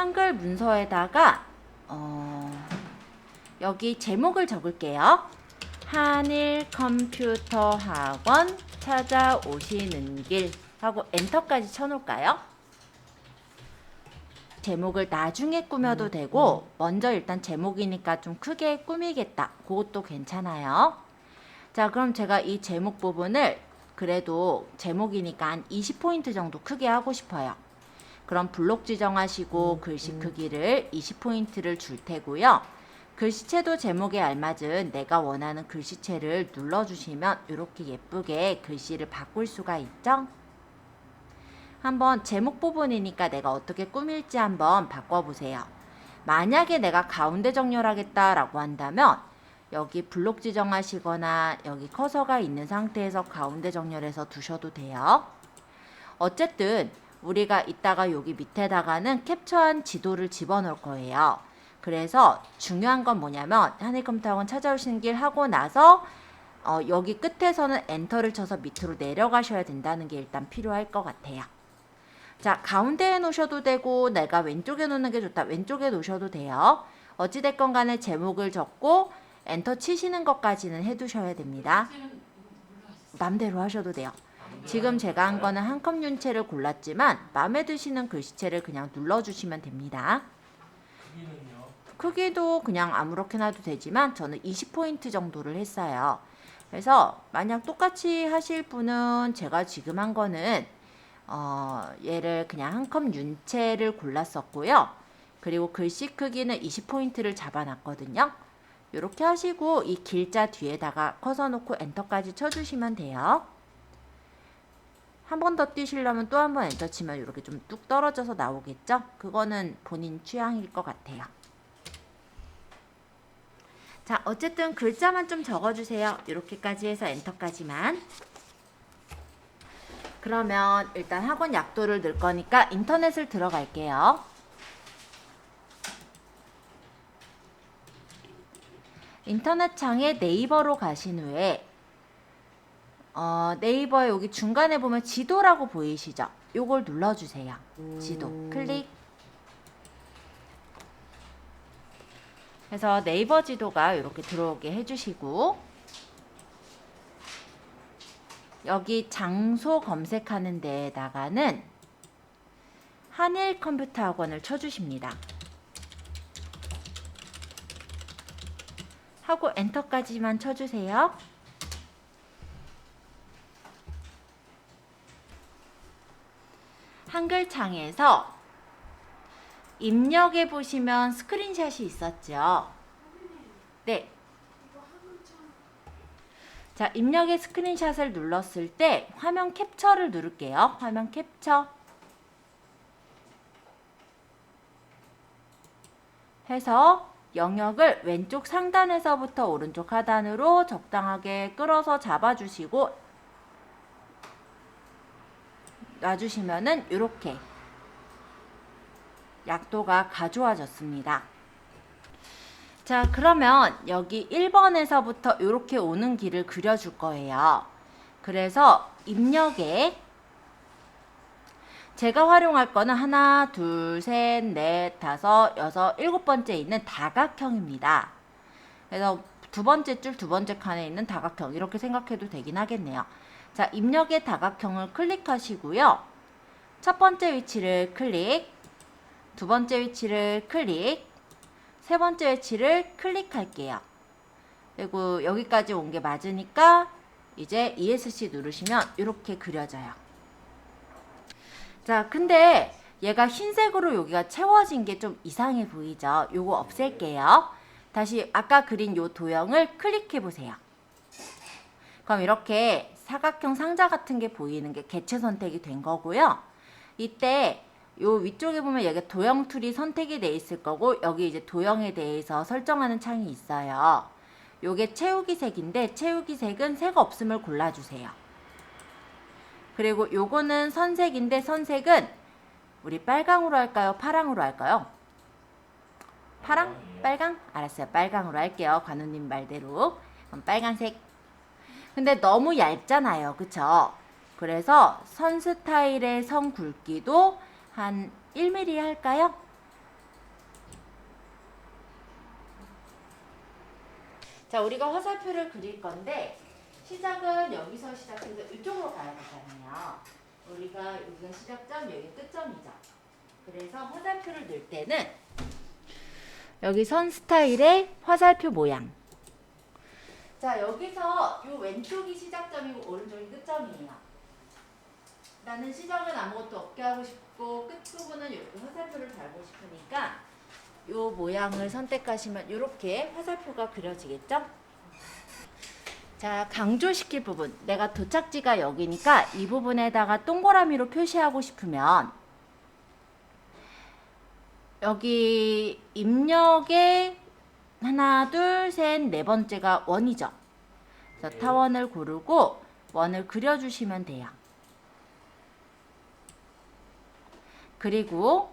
한글 문서에다가 어, 여기 제목을 적을게요. 한일 컴퓨터 학원 찾아오시는 길 하고 엔터까지 쳐놓을까요? 제목을 나중에 꾸며도 되고 먼저 일단 제목이니까 좀 크게 꾸미겠다. 그것도 괜찮아요. 자, 그럼 제가 이 제목 부분을 그래도 제목이니까 한 20포인트 정도 크게 하고 싶어요. 그럼 블록 지정하시고 글씨 크기를 20포인트를 줄 테고요. 글씨체도 제목에 알맞은 내가 원하는 글씨체를 눌러주시면 이렇게 예쁘게 글씨를 바꿀 수가 있죠. 한번 제목 부분이니까 내가 어떻게 꾸밀지 한번 바꿔보세요. 만약에 내가 가운데 정렬하겠다라고 한다면 여기 블록 지정하시거나 여기 커서가 있는 상태에서 가운데 정렬해서 두셔도 돼요. 어쨌든 우리가 이따가 여기 밑에다가는 캡처한 지도를 집어넣을 거예요. 그래서 중요한 건 뭐냐면 한일컴퓨터학원 찾아오시는 길 하고 나서 어, 여기 끝에서는 엔터를 쳐서 밑으로 내려가셔야 된다는 게 일단 필요할 것 같아요. 자, 가운데에 놓으셔도 되고 내가 왼쪽에 놓는 게 좋다. 왼쪽에 놓으셔도 돼요. 어찌됐건 간에 제목을 적고 엔터 치시는 것까지는 해두셔야 됩니다. 맘대로 하셔도 돼요. 지금 제가 한 거는 한 컵 윤채를 골랐지만 마음에 드시는 글씨체를 그냥 눌러주시면 됩니다. 크기도 그냥 아무렇게나 해도 되지만 저는 20포인트 정도를 했어요. 그래서 만약 똑같이 하실 분은 제가 지금 한 거는 어, 얘를 그냥 한 컵 윤채를 골랐었고요. 그리고 글씨 크기는 20포인트를 잡아놨거든요. 이렇게 하시고 이 길자 뒤에다가 커서 놓고 엔터까지 쳐주시면 돼요. 한 번 더 뛰시려면 또 한 번 엔터 치면 이렇게 좀 뚝 떨어져서 나오겠죠? 그거는 본인 취향일 것 같아요. 자, 어쨌든 글자만 좀 적어주세요. 이렇게까지 해서 엔터까지만. 그러면 일단 학원 약도를 넣을 거니까 인터넷을 들어갈게요. 인터넷 창에 네이버로 가신 후에 어, 네이버에 여기 중간에 보면 지도라고 보이시죠? 요걸 눌러주세요. 지도 클릭. 그래서 네이버 지도가 이렇게 들어오게 해주시고 여기 장소 검색하는 데에다가는 한일 컴퓨터 학원을 쳐주십니다. 하고 엔터까지만 쳐주세요. 한글 창에서 입력해 보시면 스크린샷이 있었죠. 네. 자, 입력의 스크린샷을 눌렀을 때 화면 캡처를 누를게요. 화면 캡처. 해서 영역을 왼쪽 상단에서부터 오른쪽 하단으로 적당하게 끌어서 잡아주시고 놔주시면은 이렇게 약도가 가져와졌습니다. 자, 그러면 여기 1번에서부터 이렇게 오는 길을 그려줄 거예요. 그래서 입력에 제가 활용할 거는 하나, 둘, 셋, 넷, 다섯, 여섯, 일곱 번째 있는 다각형입니다. 그래서 두 번째 줄, 두 번째 칸에 있는 다각형 이렇게 생각해도 되긴 하겠네요. 자, 입력의 다각형을 클릭하시고요. 첫 번째 위치를 클릭, 두 번째 위치를 클릭, 세 번째 위치를 클릭할게요. 그리고 여기까지 온 게 맞으니까 이제 ESC 누르시면 이렇게 그려져요. 자, 근데 얘가 흰색으로 여기가 채워진 게 좀 이상해 보이죠? 요거 없앨게요. 다시 아까 그린 요 도형을 클릭해 보세요. 그럼 이렇게 사각형 상자 같은 게 보이는 게 개체 선택이 된 거고요. 이때 요 위쪽에 보면 여기 도형 툴이 선택이 돼 있을 거고 여기 이제 도형에 대해서 설정하는 창이 있어요. 요게 채우기 색인데 채우기 색은 색 없음을 골라주세요. 그리고 요거는 선색인데 선색은 우리 빨강으로 할까요? 파랑으로 할까요? 파랑? 빨강? 알았어요. 빨강으로 할게요. 관우님 말대로. 그럼 빨간색. 근데 너무 얇잖아요. 그쵸? 그래서 선 스타일의 선 굵기도 한 1mm 할까요? 자, 우리가 화살표를 그릴 건데 시작은 여기서 시작해서 이쪽으로 가야 되잖아요. 우리가 여기가 시작점, 여기 끝점이죠. 그래서 화살표를 넣을 때는 여기 선 스타일의 화살표 모양 자, 여기서 요 왼쪽이 시작점이고 오른쪽이 끝점이에요. 나는 시작은 아무것도 없게 하고 싶고 끝부분은 이렇게 화살표를 달고 싶으니까 요 모양을 선택하시면 이렇게 화살표가 그려지겠죠? 자, 강조시킬 부분. 내가 도착지가 여기니까 이 부분에다가 동그라미로 표시하고 싶으면 여기 입력의 하나, 둘, 셋, 네 번째가 원이죠. 그래서 타원을 고르고 원을 그려주시면 돼요. 그리고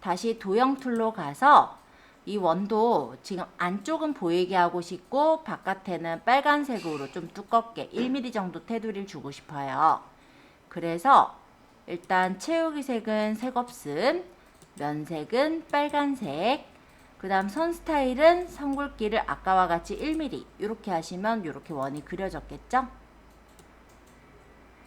다시 도형 툴로 가서 이 원도 지금 안쪽은 보이게 하고 싶고 바깥에는 빨간색으로 좀 두껍게 1mm 정도 테두리를 주고 싶어요. 그래서 일단 채우기 색은 색없음, 면색은 빨간색, 그 다음 선 스타일은 선굵기를 아까와 같이 1mm 이렇게 하시면 이렇게 원이 그려졌겠죠?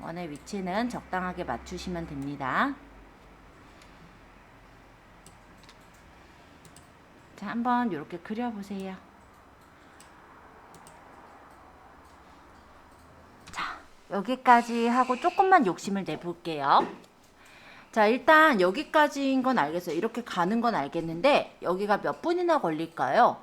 원의 위치는 적당하게 맞추시면 됩니다. 자, 한번 이렇게 그려보세요. 자, 여기까지 하고 조금만 욕심을 내볼게요. 자, 일단 여기까지인 건 알겠어요. 이렇게 가는 건 알겠는데, 여기가 몇 분이나 걸릴까요?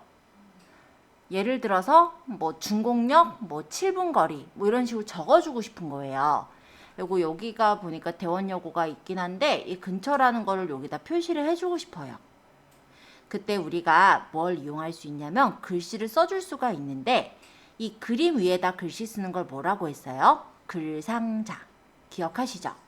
예를 들어서, 뭐, 중공역, 뭐, 7분 거리, 뭐, 이런 식으로 적어주고 싶은 거예요. 그리고 여기가 보니까 대원여고가 있긴 한데, 이 근처라는 거를 여기다 표시를 해주고 싶어요. 그때 우리가 뭘 이용할 수 있냐면 글씨를 써줄 수가 있는데 이 그림 위에다 글씨 쓰는 걸 뭐라고 했어요? 글상자. 기억하시죠?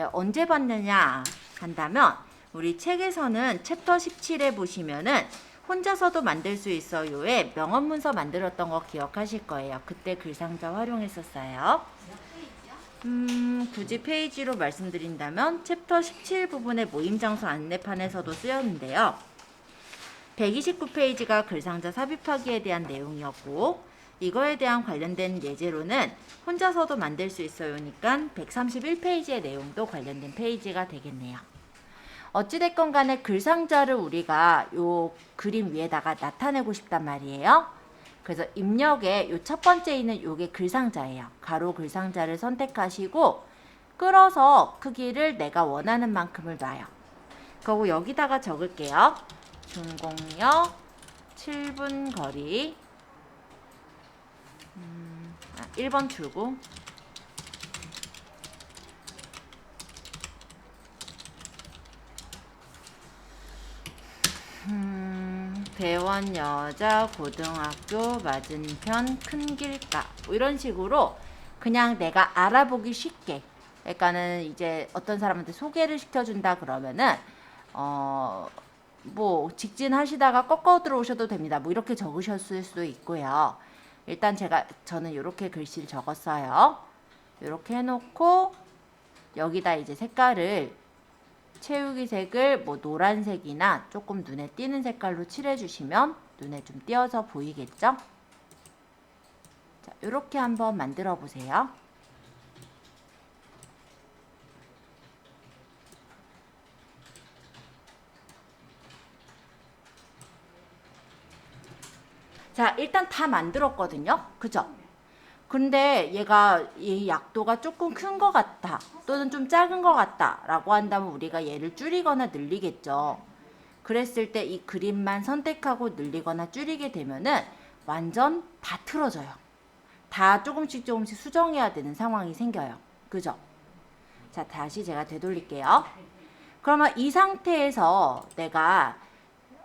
네, 언제 봤느냐 한다면 우리 책에서는 챕터 17에 보시면은 혼자서도 만들 수 있어요에 명언 문서 만들었던 거 기억하실 거예요. 그때 글상자 활용했었어요. 음, 굳이 페이지로 말씀드린다면 챕터 17 부분의 모임 장소 안내판에서도 쓰였는데요. 129페이지가 글상자 삽입하기에 대한 내용이었고 이거에 대한 관련된 예제로는 혼자서도 만들 수 있어요니까 131페이지의 내용도 관련된 페이지가 되겠네요. 어찌됐건 간에 글상자를 우리가 요 그림 위에다가 나타내고 싶단 말이에요. 그래서 입력에 요 첫 번째 있는 요게 글상자예요. 가로 글상자를 선택하시고 끌어서 크기를 내가 원하는 만큼을 놔요. 그리고 여기다가 적을게요. 중공역 7분 거리 1번 출구 음, 대원 여자 고등학교 맞은편 큰 길가 뭐 이런 식으로 그냥 내가 알아보기 쉽게 그러니까는 이제 어떤 사람한테 소개를 시켜준다 그러면은 어 뭐 직진 하시다가 꺾어 들어오셔도 됩니다. 뭐 이렇게 적으셨을 수도 있고요. 일단 제가 저는 이렇게 글씨를 적었어요. 이렇게 해놓고 여기다 이제 색깔을 채우기 색을 뭐 노란색이나 조금 눈에 띄는 색깔로 칠해주시면 눈에 좀 띄어서 보이겠죠? 자, 이렇게 한번 만들어 보세요. 자, 일단 다 만들었거든요. 그죠? 근데 얘가 이 약도가 조금 큰 것 같다 또는 좀 작은 것 같다 라고 한다면 우리가 얘를 줄이거나 늘리겠죠. 그랬을 때 이 그림만 선택하고 늘리거나 줄이게 되면은 완전 다 틀어져요. 다 조금씩 조금씩 수정해야 되는 상황이 생겨요. 그죠? 자 다시 제가 되돌릴게요. 그러면 이 상태에서 내가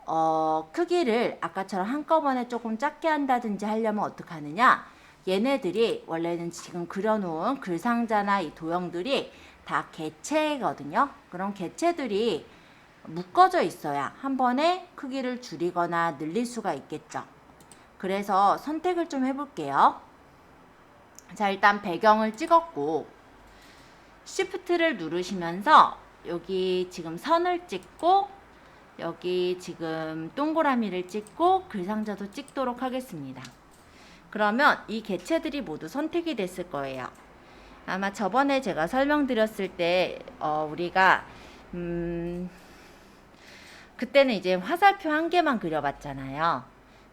어, 크기를 아까처럼 한꺼번에 조금 작게 한다든지 하려면 어떻게 하느냐 얘네들이 원래는 지금 그려놓은 글상자나 이 도형들이 다 개체거든요. 그런 개체들이 묶어져 있어야 한 번에 크기를 줄이거나 늘릴 수가 있겠죠. 그래서 선택을 좀 해볼게요. 자, 일단 배경을 찍었고, Shift를 누르시면서 여기 지금 선을 찍고, 여기 지금 동그라미를 찍고 글상자도 찍도록 하겠습니다. 그러면 이 개체들이 모두 선택이 됐을 거예요. 아마 저번에 제가 설명드렸을 때 어, 우리가 음, 그때는 이제 화살표 한 개만 그려봤잖아요.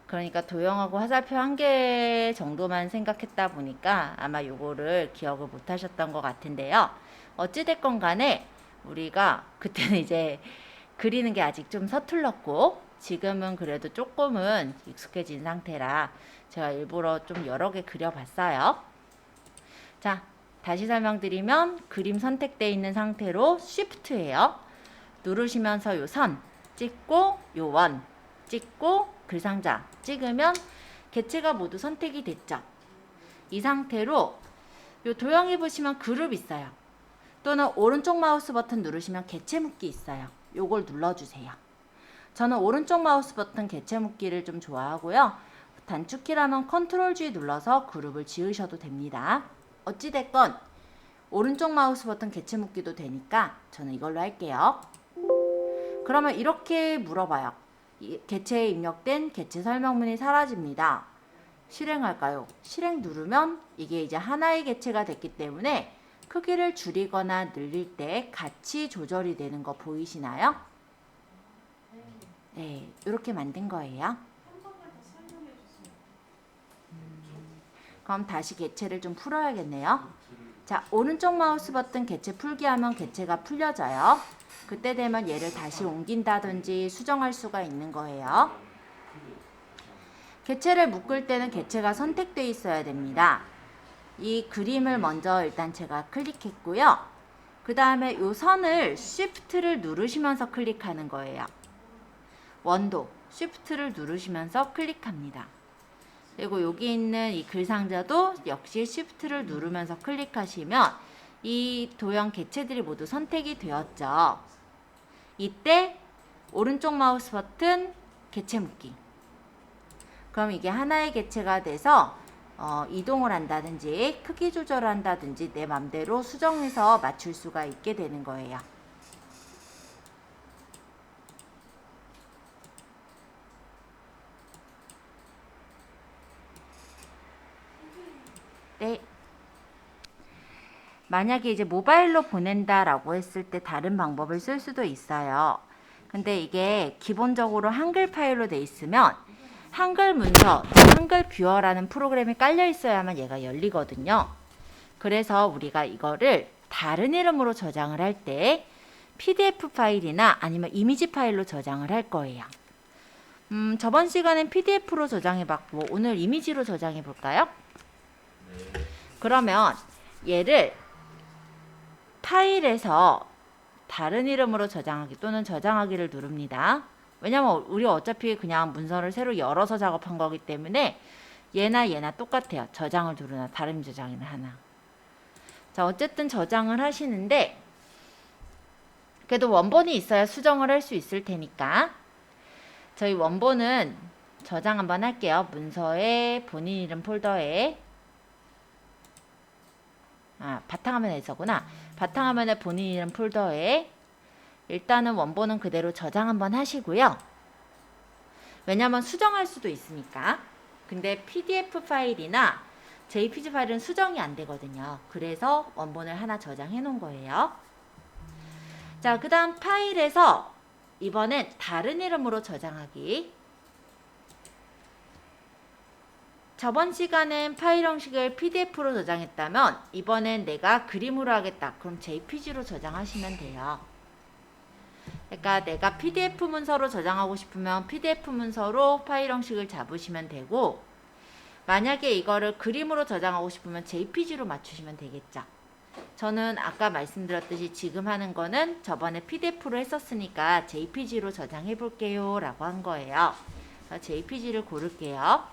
그러니까 도형하고 화살표 한 개 정도만 생각했다 보니까 아마 요거를 기억을 못 하셨던 것 같은데요. 어찌됐건 간에 우리가 그때는 이제 그리는 게 아직 좀 서툴렀고 지금은 그래도 조금은 익숙해진 상태라 제가 일부러 좀 여러 개 그려봤어요. 자, 다시 설명드리면 그림 선택되어 있는 상태로 Shift예요. 누르시면서 요 선 찍고 요 원 찍고 글상자 찍으면 개체가 모두 선택이 됐죠. 이 상태로 요 도형에 보시면 그룹 있어요. 또는 오른쪽 마우스 버튼 누르시면 개체 묶기 있어요. 요걸 눌러주세요. 저는 오른쪽 마우스 버튼 개체 묶기를 좀 좋아하고요. 단축키라면 컨트롤 G 눌러서 그룹을 지으셔도 됩니다. 어찌됐건 오른쪽 마우스 버튼 개체 묶기도 되니까 저는 이걸로 할게요. 그러면 이렇게 물어봐요. 이 개체에 입력된 개체 설명문이 사라집니다. 실행할까요? 실행 누르면 이게 이제 하나의 개체가 됐기 때문에 크기를 줄이거나 늘릴 때 같이 조절이 되는 거 보이시나요? 네, 이렇게 만든 거예요. 음, 그럼 다시 개체를 좀 풀어야겠네요. 자, 오른쪽 마우스 버튼 개체 풀기 하면 개체가 풀려져요. 그때 되면 얘를 다시 옮긴다든지 수정할 수가 있는 거예요. 개체를 묶을 때는 개체가 선택되어 있어야 됩니다. 이 그림을 먼저 일단 제가 클릭했고요. 그 다음에 이 선을 Shift를 누르시면서 클릭하는 거예요. 원도 Shift를 누르시면서 클릭합니다. 그리고 여기 있는 이 글상자도 역시 Shift를 누르면서 클릭하시면 이 도형 개체들이 모두 선택이 되었죠. 이때 오른쪽 마우스 버튼 개체 묶기. 그럼 이게 하나의 개체가 돼서 어, 이동을 한다든지 크기 조절을 한다든지 내 맘대로 수정해서 맞출 수가 있게 되는 거예요. 네. 만약에 이제 모바일로 보낸다라고 했을 때 다른 방법을 쓸 수도 있어요. 근데 이게 기본적으로 한글 파일로 돼 있으면 한글 문서, 한글 뷰어라는 프로그램이 깔려 있어야만 얘가 열리거든요. 그래서 우리가 이거를 다른 이름으로 저장을 할 때 PDF 파일이나 아니면 이미지 파일로 저장을 할 거예요. 음, 저번 시간엔 PDF로 저장해 봤고 오늘 이미지로 저장해 볼까요? 그러면 얘를 파일에서 다른 이름으로 저장하기 또는 저장하기를 누릅니다. 왜냐면 우리 어차피 그냥 문서를 새로 열어서 작업한 거기 때문에 얘나 얘나 똑같아요. 저장을 누르나 다른 저장이나 하나. 자, 어쨌든 저장을 하시는데 그래도 원본이 있어야 수정을 할 수 있을 테니까 저희 원본은 저장 한번 할게요. 문서에 본인 이름 폴더에 아, 바탕화면에 있었구나. 바탕화면에 본인 이름 폴더에 일단은 원본은 그대로 저장 한번 하시고요. 왜냐면 수정할 수도 있으니까. 근데 PDF 파일이나 JPG 파일은 수정이 안 되거든요. 그래서 원본을 하나 저장해 놓은 거예요. 자, 그 다음 파일에서 이번엔 다른 이름으로 저장하기. 저번 시간엔 파일 형식을 PDF로 저장했다면 이번엔 내가 그림으로 하겠다. 그럼 JPG로 저장하시면 돼요. 그러니까 내가 PDF 문서로 저장하고 싶으면 PDF 문서로 파일 형식을 잡으시면 되고 만약에 이거를 그림으로 저장하고 싶으면 JPG로 맞추시면 되겠죠. 저는 아까 말씀드렸듯이 지금 하는 거는 저번에 PDF로 했었으니까 JPG로 저장해 볼게요 라고 한 거예요. JPG를 고를게요.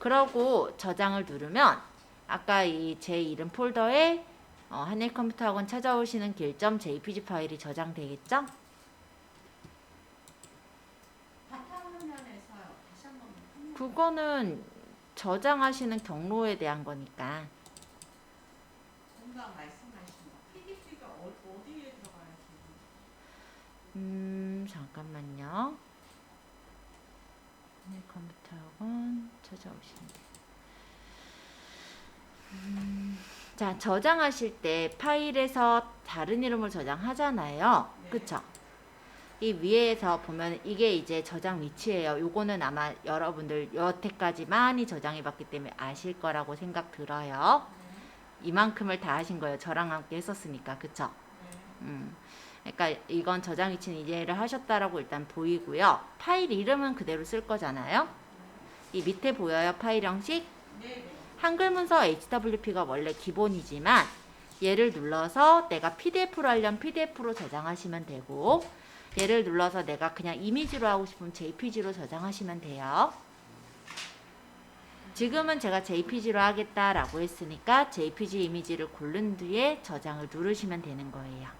그러고 저장을 누르면 아까 이 제 이름 폴더에 어, 한일 컴퓨터 학원 찾아오시는 길점 JPG 파일이 저장되겠죠? 바탕화면에서요. 다시 한번 화면 그거는 저장하시는 경로에 대한 거니까 금방 말씀하신 거. PPT가 어, 어디에 들어가야 되는지. 음, 잠깐만요. 네, 컴퓨터 학원 찾아오시면 돼요. 음, 자, 저장하실 때 파일에서 다른 이름을 저장하잖아요. 네. 그쵸? 이 위에서 보면 이게 이제 저장 위치예요. 요거는 아마 여러분들 여태까지 많이 저장해 봤기 때문에 아실 거라고 생각 들어요. 이만큼을 다 하신 거예요. 저랑 함께 했었으니까. 그쵸? 음. 그러니까 이건 저장 위치는 이해를 하셨다라고 일단 보이고요. 파일 이름은 그대로 쓸 거잖아요. 이 밑에 보여요. 파일 형식. 한글 문서 HWP가 원래 기본이지만 얘를 눌러서 내가 PDF로 하려면 PDF로 저장하시면 되고 얘를 눌러서 내가 그냥 이미지로 하고 싶으면 JPG로 저장하시면 돼요. 지금은 제가 JPG로 하겠다라고 했으니까 JPG 이미지를 고른 뒤에 저장을 누르시면 되는 거예요.